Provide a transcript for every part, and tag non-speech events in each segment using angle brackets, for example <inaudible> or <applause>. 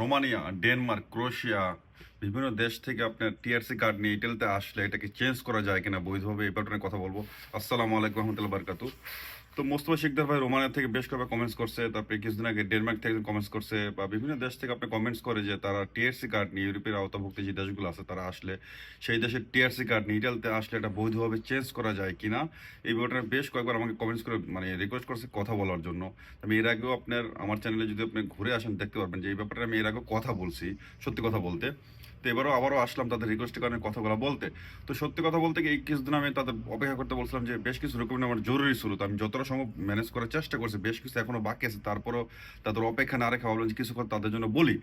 Romania, Denmark, Croatia, বিভিন্ন দেশ থেকে আপনার টিআরসি কার্ড নিয়ে ইটালিতে আসলে এটাকে চেঞ্জ করা যায় কিনা বৈধভাবে এই ব্যাপারে কথা বলব। আসসালামু আলাইকুম রহমতুল্লাহ বারকাতু তো মোস্তফা শিকদার ভাই রোমানিয়া থেকে বেশ কয়েকবার কমেন্টস করছে, তারপরে কিছুদিন আগে ডেনমার্ক থেকে কমেন্টস করছে, বা বিভিন্ন দেশ থেকে আপনি কমেন্টস করে যে তারা টিআরসি কার্ড নিয়ে ইউরোপের আওতাভুক্ত যে দেশগুলো আছে তারা আসলে সেই দেশের টিআরসি কার্ড নিয়ে ইটালিতে আসলে এটা বৈধভাবে চেঞ্জ করা যায় কিনা, এই ব্যাপারে বেশ কয়েকবার আমাকে কমেন্টস করে মানে রিকোয়েস্ট করছে কথা বলার জন্য। আমি এর আগেও আপনার, আমার চ্যানেলে যদি আপনি ঘুরে আসেন দেখতে পারবেন যে এই ব্যাপারে আমি এর আগেও কথা বলছি, সত্যি কথা বলতে। তো এবারও আবারও আসলাম তাদের রিকোয়েস্টের কারণে কথাগুলো বলতে। তো সত্যি কথা বলতে কি এই কিছুদিন আমি তাদের অপেক্ষা করতে বলছিলাম যে বেশ কিছু ডকুমেন্ট আমার জরুরি ছিল, তো আমি যতটা সম্ভব ম্যানেজ করার চেষ্টা করছি, বেশ কিছু এখনও বাকি আছে, তারপরও তাদের অপেক্ষা না রেখে ভাবলাম যে কিছু কথা তাদের জন্য বলি।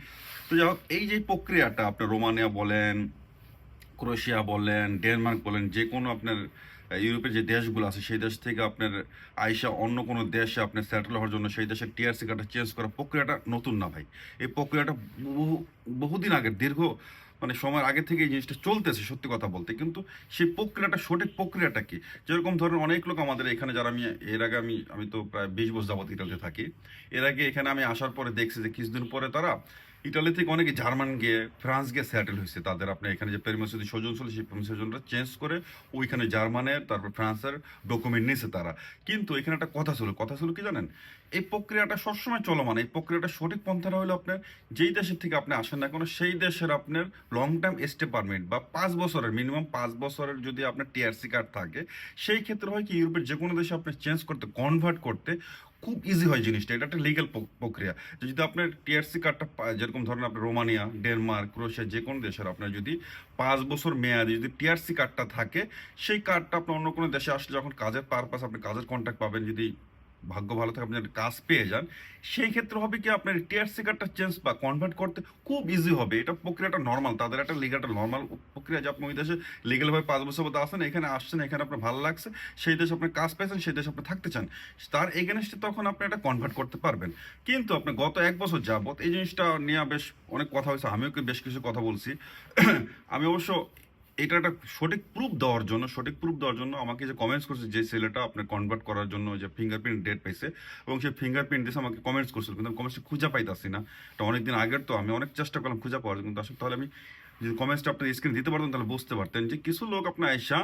তো যাই হোক, এই যে প্রক্রিয়াটা আপনার রোমানিয়া বলেন, ক্রোয়েশিয়া বলেন, ডেনমার্ক বলেন, যে কোনো আপনার ইউরোপের যে দেশগুলো আছে, সেই দেশ থেকে আপনার আইসা অন্য কোনো দেশে আপনার সেটেল হওয়ার জন্য সেই দেশের টিআরসি কার্ডটা চেঞ্জ করা প্রক্রিয়াটা নতুন না ভাই। এই প্রক্রিয়াটা বহু, বহুদিন আগের, দীর্ঘ মানে সময়ের আগে থেকে এই জিনিসটা চলতেছে, সত্যি কথা বলতে। কিন্তু সেই প্রক্রিয়াটা, সঠিক প্রক্রিয়াটা কি? যেরকম ধরেন অনেক লোক আমাদের এখানে যারা আমি, এর আগে আমি আমি তো প্রায় বিশ বছর যাবত ইটালিতে থাকি, এর আগে এখানে আমি আসার পরে দেখছি যে কিছুদিন পরে তারা ইটালি থেকে অনেকে জার্মান গিয়ে, ফ্রান্স গিয়ে সেটেল হয়েছে। তাদের আপনার এখানে যে পেরমেসিদি স্বজন ছিল, সেই পেরমেসিজনটা চেঞ্জ করে ওইখানে জার্মানের, তারপর ফ্রান্সের ডকুমেন্ট নিয়েছে তারা। কিন্তু এখানে একটা কথা ছিল কথা ছিল কি জানেন? এই প্রক্রিয়াটা সবসময় চলমান, এই প্রক্রিয়াটা সঠিক পন্থাটা হলো আপনার যেই দেশের থেকে আপনি আসেন না কোনো, সেই দেশের আপনার লং টার্ম স্টে পারমিট বা পাঁচ বছরের মিনিমাম পাঁচ বছরের যদি আপনার টিআরসি কার্ড থাকে, সেই ক্ষেত্রে হয় কি, ইউরোপের যে কোনো দেশে আপনি চেঞ্জ করতে কনভার্ট করতে খুব ইজি হয় জিনিসটা, এটা একটা লিগ্যাল প্রক্রিয়া। যদি আপনার টিআরসি কার্ডটা যেরকম ধরেন আপনার রোমানিয়া, ডেনমার্ক ক্রোশিয়া যে কোনো দেশের, আপনার যদি পাঁচ বছর মেয়াদে যদি টিআরসি কার্ডটা থাকে, সেই কার্ডটা আপনার অন্য কোনো দেশে আসলে যখন কাজের পারপাস আপনি কাজের কন্ট্যাক্ট পাবেন, যদি ভাগ্য ভালো থাকে, আপনি যদি কাজ পেয়ে যান। সেই ক্ষেত্রে হবে কি, আপনার টিআরসি কার্ডটা চেঞ্জ বা কনভার্ট করতে খুব ইজি হবে। এটা প্রক্রিয়াটা নর্মাল তাদের একটা লিগালটা নর্মাল প্রক্রিয়া যে আপনি ওই দেশে লিগালভাবে পাঁচ বছর মতো আসেন এখানে আসছেন, এখানে আপনার ভালো লাগছে, সেই দেশে আপনি কাজ পেয়েছেন, সেই দেশে আপনি থাকতে চান। তার এগেনস্টে তখন আপনি এটা কনভার্ট করতে পারবেন। কিন্তু আপনি গত এক বছর যাবত এই জিনিসটা নিয়ে বেশ অনেক কথা হয়েছে, আমিও বেশ কিছু কথা বলছি। <clears throat> আমি অবশ্য এটা একটা সঠিক প্রুফ দেওয়ার জন্য, সঠিক প্রুফ দেওয়ার জন্য আমাকে যে কমেন্টস করছে, যে ছেলেটা আপনার কনভার্ট করার জন্য যে ফিঙ্গারপ্রিন্ট ডেট পাইছে এবং সেই ফিঙ্গারপ্রিন্ট দিয়েছে আমাকে কমেন্টস করছিল, কিন্তু আমি কমেন্টস খুঁজে পাইতাছি না। এটা অনেকদিন আগের তো, আমি অনেক চেষ্টা করলাম খুঁজে পাওয়ার, কিন্তু আসলে তাহলে আমি যদি কমেন্টসটা আপনার স্ক্রিন দিতে পারতাম তাহলে বুঝতে পারতেন যে কিছু লোক আপনার আইসা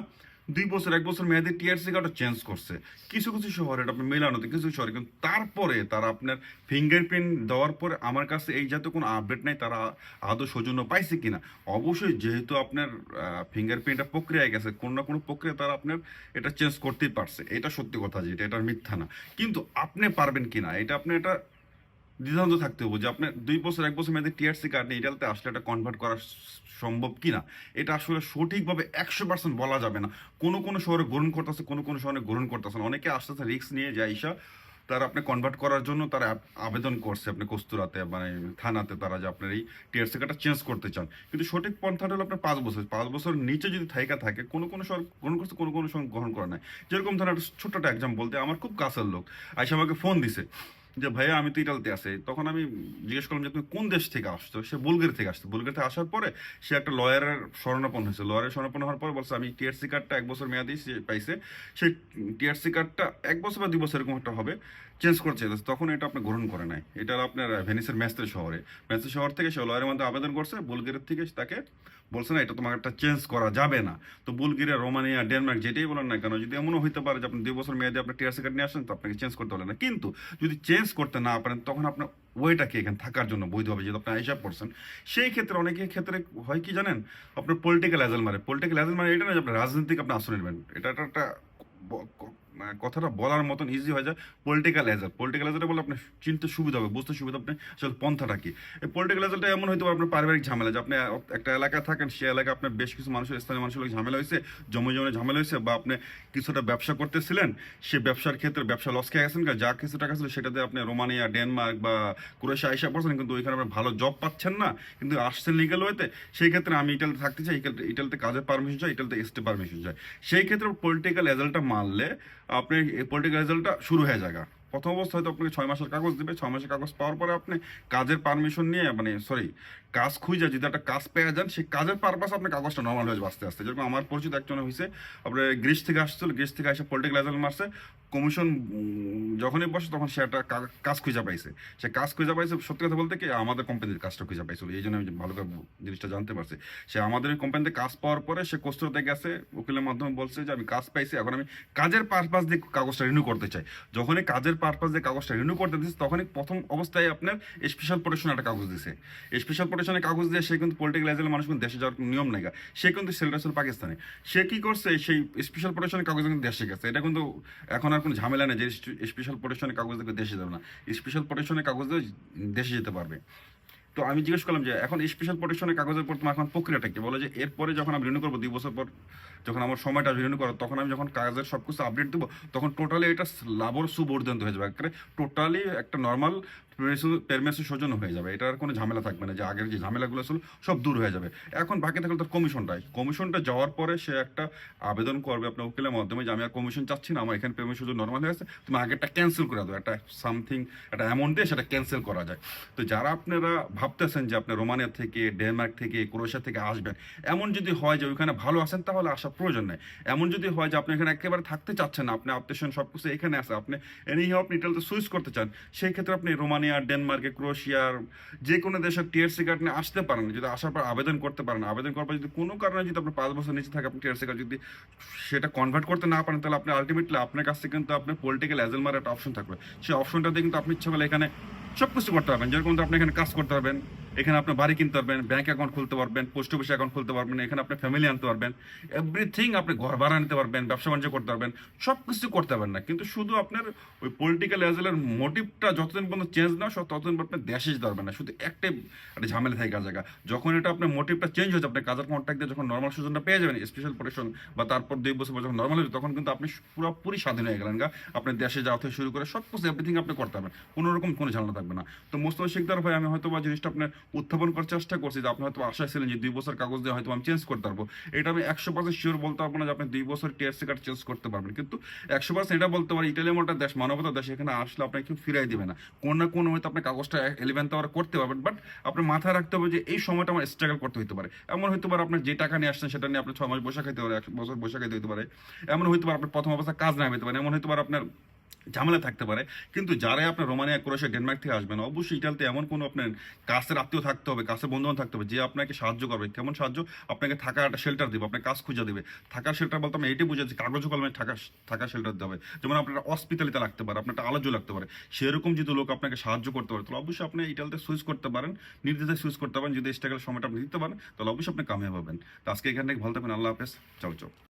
দুই বছর, এক বছর মেয়াদে টিআরসি কার্ডটা চেঞ্জ করছে। কিছু কিছু শহরে এটা আপনি মেলানোতে, কিছু শহরে, কিন্তু তারপরে তারা আপনার ফিঙ্গারপ্রিন্ট দেওয়ার পরে আমার কাছে এই জাতীয় কোনো আপডেট নাই, তারা আদৌ সৌজন্য পাইছে কিনা। অবশ্যই যেহেতু আপনার ফিঙ্গারপ্রিন্টটা প্রক্রিয়ায় গেছে, কোনো না কোনো প্রক্রিয়া তারা আপনার এটা চেঞ্জ করতেই পারছে। এটা সত্যি কথা, যেটা, এটা মিথ্যা না। কিন্তু আপনি পারবেন কিনা, এটা আপনি এটা দ্বিধান্ত থাকতে হবে যে আপনার দুই বছর, এক বছর মেয়াদে টিআরসি কার্ড নিয়ে ইটালিতে আসলে এটা কনভার্ট করা সম্ভব কিনা? এটা আসলে সঠিকভাবে একশো পার্সেন্ট বলা যাবে না। কোনো কোনো শহরে গ্রহণ করতেছে, কোনো কোনো শহরে গ্রহণ করতেছে না। অনেকে আসতেছে রিস্ক নিয়ে যায়, ঈশা। তারা আপনি কনভার্ট করার জন্য তারা আবেদন করছে আপনি কস্তুরাতে মানে থানাতে তারা যে আপনার এই টিআরসি কার্ডটা চেঞ্জ করতে চান। কিন্তু সঠিক পন্থাটা হলো আপনার পাঁচ বছর। পাঁচ বছর নিচে যদি থাইকা থাকে, কোনো কোনো শহর গ্রহণ করছে, কোনো কোনো শহর গ্রহণ করা নাই। যেরকম ধরেন একটা ছোট্ট একটা এক্সাম বলতে আমার খুব কাছের লোক, আইসা আমাকে ফোন দিছে। যে, ভাইয়া, আমি তো ইটালিতে আছি। তখন আমি জিজ্ঞেস করলাম যে, তুমি কোন দেশ থেকে আসতো সে বুলগের থেকে আসতো বুলগের থেকে আসার পরে সে একটা লয়ারের স্মরণাপন্ন হয়েছে। লয়ারের স্মরণাপন্ন হওয়ার পর বলছে, আমি টিআরসি কার্ডটা এক বছর মেয়াদি পাইছে। সেই টিআরসি কার্ডটা এক বছর বা দুই বছর এরকম একটা হবে। চেঞ্জ করছে তখন এটা আপনি গ্রহণ করে নাই। এটা আপনার ভেনিসের ম্যাস্তের শহরে। ম্যাস্তের শহর থেকে সে লয়ের মধ্যে আবেদন করছে বুলগেরের থেকে তাকে বলছে, না, এটা তোমাকে একটা চেঞ্জ করা যাবে না। তো বুলগেরিয়া, রোমানিয়া, ডেনমার্ক যেটাই বলেন না কেন, যদি এমনও হতে পারে যে আপনি দুই বছর মেয়াদে আপনার টিআরসি কার্ড নিয়ে আসেন, তো আপনাকে চেঞ্জ করতে পারলেন না। কিন্তু যদি চেঞ্জ করতে না পারেন, তখন আপনার ওয়েটা এখানে থাকার জন্য বৈধ হবে যেহেতু আপনি হিসাব করছেন সেই ক্ষেত্রে অনেকের ক্ষেত্রে হয় কি জানেন, আপনার পলিটিক্যাল অ্যাজেল মারে। পলিটিক্যাল অ্যাজেল মানে এটা না যে আপনার রাজনৈতিক আপনি আশ্রয় নেবেন। এটা একটা কথাটা বলার মতন ইজি হয়ে যায়। পলিটিক্যাল এজাল পলিটিক্যাল এজালটা বলে আপনার চিনতে সুবিধা হবে, বুঝতে সুবিধা আপনি আসলে পন্থাটা কি? এই পলিটিক্যাল এজালটা এমন পারে আপনার পারিবারিক ঝামেলা, যে আপনি একটা এলাকায় থাকেন, সেই এলাকায় আপনার বেশ কিছু মানুষের, স্থানীয় মানুষের লোক ঝামেলা হয়েছে, জমি জমি ঝামেলা হয়েছে, বা আপনি কিছুটা ব্যবসা করতেছিলেন সে ব্যবসার ক্ষেত্রে ব্যবসা লস খেয়ে গেছেন, যা কিছু টাকা ছিল সেটাতে আপনি রোমানিয়া, ডেনমার্ক বা ক্রোয়েশিয়া আইসা পড়ছেন, কিন্তু ওইখানে আপনি ভালো জব পাচ্ছেন না, কিন্তু আসছেন লিগাল ওয়েতে সেই ক্ষেত্রে আমি ইটালিতে থাকতে চাই ইটালিতে কাজের পারমিশন চাই ইটালিতে এসটি পারমিশন চাই। সেই ক্ষেত্রে পলিটিক্যাল রেজাল্টটা মারলে আপনি এই পলিটিক্যাল রেজাল্টটা শুরু হয়ে যাবে প্রথম অবস্থায় হয়তো আপনাকে ছয় মাসের কাগজ দেবে, ছয় মাসের কাগজ পাওয়ার পরে আপনি কাজের পারমিশন নিয়ে মানে সরি কাজ খুঁজে যদি একটা কাজ পেয়ে যান, সেই কাজের পারপাস আপনার কাগজটা নর্মাল হয়ে আসতে আস্তে। যেরকম আমার পরিচিত একজন হয়েছে আপনার গ্রিস থেকে আসছিল গ্রিস থেকে এসে পলিটিক্যাল এজেন্ট মারছে কমিশন যখনই বসে তখন সে একটা কাজ খুঁজে পাইছে। সে কাজ খুঁজে পাইছে, সত্যি কথা বলতে কি, আমাদের কোম্পানির কাজটা খুঁজে পাইছিল, এই জন্য আমি ভালো করে জিনিসটা জানতে পারছি। সে আমাদের কোম্পানিতে কাজ পাওয়ার পরে সে কস্তুরতে গেছে, উকিলের মাধ্যমে বলছে যে, আমি কাজ পাইছি, এখন আমি কাজের পারপাস দিয়ে কাগজটা রিনিউ করতে চাই। যখনই কাজের পারপাস দিয়ে কাগজটা রিনিউ করতে দিচ্ছে তখনই প্রথম অবস্থায় আপনার স্পেশাল প্রোটেকশন একটা কাগজ দিছে। স্পেশাল প্রোটেকশনের কাগজ দিয়ে সে কিন্তু পলিটিক্যাল এজেন্ট মানুষ কিন্তু দেশে যাওয়ার নিয়ম নাই সে কিন্তু সেলটা ছিল পাকিস্তানে। সে কি করছে, সেই স্পেশাল প্রোটেকশনের কাগজ কিন্তু দেশে গেছে। এটা কিন্তু এখন আর কোনো ঝামেলা নেই যে স্পেশাল প্রোটেকশনের কাগজ দিয়ে দেশে যাবে না। স্পেশাল প্রোটেকশনের কাগজ দিয়ে দেশে যেতে পারবে। তো আমি জিজ্ঞেস করলাম যে, এখন স্পেশাল প্রোটেকশনের কাগজের পর তোমার এখন প্রক্রিয়াটা কি? বলে যে, এরপরে যখন আমি রিনিউ করব, দুই বছর পর যখন আমার সময়টা রিনিউ করো, তখন আমি যখন কাগজের সব কিছু আপডেট দেবো, তখন টোটালি এটা লাভর সুবর্ধন্ত হয়ে যাবে। একেবারে টোটালি একটা নর্মাল পেরমেসের সৌজন্য হয়ে যাবে। এটার কোনো ঝামেলা থাকবে না যে আগের যে ঝামেলাগুলো ছিল, সব দূর হয়ে যাবে। এখন বাকি থাকলে তার কমিশনটাই কমিশনটা যাওয়ার পরে সে একটা আবেদন করবে আপনার উকিলের মাধ্যমে যে আমি আর কমিশন চাচ্ছি না, আমার এখানে পেমেন্ট সৌজন্য নর্মাল হয়ে গেছে, তুমি আগেরটা ক্যান্সেল করে দাও। একটা সামথিং একটা অ্যামাউন্ট দিয়ে সেটা ক্যান্সেল করা যায়। তো যারা আপনারা ভাবতেছেন যে আপনি রোমানিয়া থেকে, ডেনমার্ক থেকে, ক্রোয়েশিয়া থেকে আসবেন, এমন যদি হয় যে ওইখানে ভালো আসেন তাহলে আসার প্রয়োজন নেই। এমন যদি হয় যে আপনি এখানে একেবারে থাকতে চাচ্ছেন না, আপনি আত্মীয় সব কিছু এখানে আছে, আপনি এনি আপনি ইটালিতে সুইচ করতে চান, সেই ক্ষেত্রে আপনি রোমানিয়া ডেনমার্কে ক্রোয়েশিয়ার যে কোনো দেশের টিএসসি কার্ড নিয়ে আসতে পারেন, যদি আসার পর আবেদন করতে পারেন। আবেদন করার পর যদি কোনো কারণে যদি আপনার পাঁচ বছর নিচে থাকে, আপনি টিএসসি কার্ড যদি সেটা কনভার্ট করতে না পারেন, তাহলে আপনি আলটিমেটলি আপনার কাছ থেকে কিন্তু আপনার পলিটিক্যাল এজেলমার একটা অপশন থাকবে। সেই অপশনটা দিয়ে কিন্তু আপনি ইচ্ছা করলে এখানে সব কিছু করতে পারবেন, যেরকম আপনি এখানে কাজ করতে পারবেন। এখানে আপনি বাড়ি কিনতে পারবেন ব্যাংক অ্যাকাউন্ট খুলতে পারবেন পোস্ট অফিস অ্যাকাউন্ট খুলতে পারবেন, এখানে আপনি ফ্যামিলি আনতে পারবেন এভরিথিং আপনি ঘর ভাড়া নিতে পারবেন, ব্যবসা বাণিজ্য করতে পারবেন সব কিছু করতে পারবেন না। কিন্তু শুধু আপনার ওই পলিটিক্যাল এজেলের মোটিভটা যতদিন পর্যন্ত চেঞ্জ না সব ততদিন পর্যন্ত আপনি দেশে যেতে পারবেন না। শুধু একটাই একটা ঝামেলা থাকে কাজ জায়গা যখন এটা আপনার মোটিভটা চেঞ্জ হয়ে যাবে, আপনি কাজের কন্ট্যাক্ট দিয়ে যখন নর্মাল সুযোগটা পেয়ে যাবেন স্পেশাল প্রোটেকশন বা তারপর দুই বছর পর যখন নর্মাল হবে তখন কিন্তু আপনি পুরোপুরি স্বাধীন হয়ে গেলেন গা। আপনি দেশে যাওয়া থেকে শুরু করে সব কিছু এভরিথিং আপনি করতে পারবেন। কোনো রকম কোনো ঝামেলা থাকবে না। তো মোস্তফা শিকদার ভাই, আমি হয়তো বা জিনিসটা আপনার উত্থাপন করার চেষ্টা করছি যে আপনি হয়তো আশায় ছিলেন যে দুই বছর কাগজ দিয়ে হয়তো আমি চেঞ্জ করতে পারব। এটা আমি একশো পার্সেন্ট শিওর বলতে পারব না যে আপনি দুই বছর টিআরসি কার্ড চেঞ্জ করতে পারবেন। কিন্তু একশো পার্সেন্ট এটা বলতে পারি ইটালি মতো দেশ মানবতা দেশ, এখানে আসলে আপনাকে কেউ ফিরাই দিবে না। কোন না কোনো হয়তো আপনি কাগজটা এলিভেন্থ আওয়ার করতে পারবেন বাট আপনার মাথায় রাখতে হবে যে এই সময়টা আমার স্ট্রাগল করতে হতে পারে। এমন হতে পারে আপনার যে টাকা নিয়ে আসছেন সেটা নিয়ে আপনি ছয় মাস বসে খাইতে পারে, এক বছর বসে খাইতে হতে পারে। এমন হতে পারে আপনার প্রথম অবস্থা কাজ না হতে পারে এমন হতে পারে আপনার ঝামেলা থাকতে পারে। কিন্তু যারাই আপনার রোমানিয়া, ক্রোয়েশিয়া, ডেনমার্ক থেকে আসবেন, অবশ্যই ইটালিতে এমন কোনো আপনার কাছের আত্মীয় থাকতে হবে, কাছের বন্ধু থাকতে হবে, যে আপনাকে সাহায্য করবে। কেমন সাহায্য? আপনাকে থাকা একটা শেল্টার দেবে, আপনার কাজ খুঁজে দেবে। থাকার শেল্টার বলতে আমি এটাই বুঝাচ্ছি কাগজ কলমে থাকা থাকা শেল্টার দেবে যেমন আপনার হসপিটালিতে লাগতে পারে আপনার একটা আলোচনা লাগতে পারে। সেরকম যদি লোক আপনাকে সাহায্য করতে পারে, তাহলে অবশ্যই আপনি ইটালিতে সুইচ করতে পারেন, নির্দ্বিধায় সুইচ করতে পারেন। যদি স্ট্রাগল সময়টা আপনি দিতে পারেন, তাহলে অবশ্যই আপনি কামিয়াব হবেন। তো আজকে এখান ভালো থাকবেন, আল্লাহ হাফেজ। চাও চাও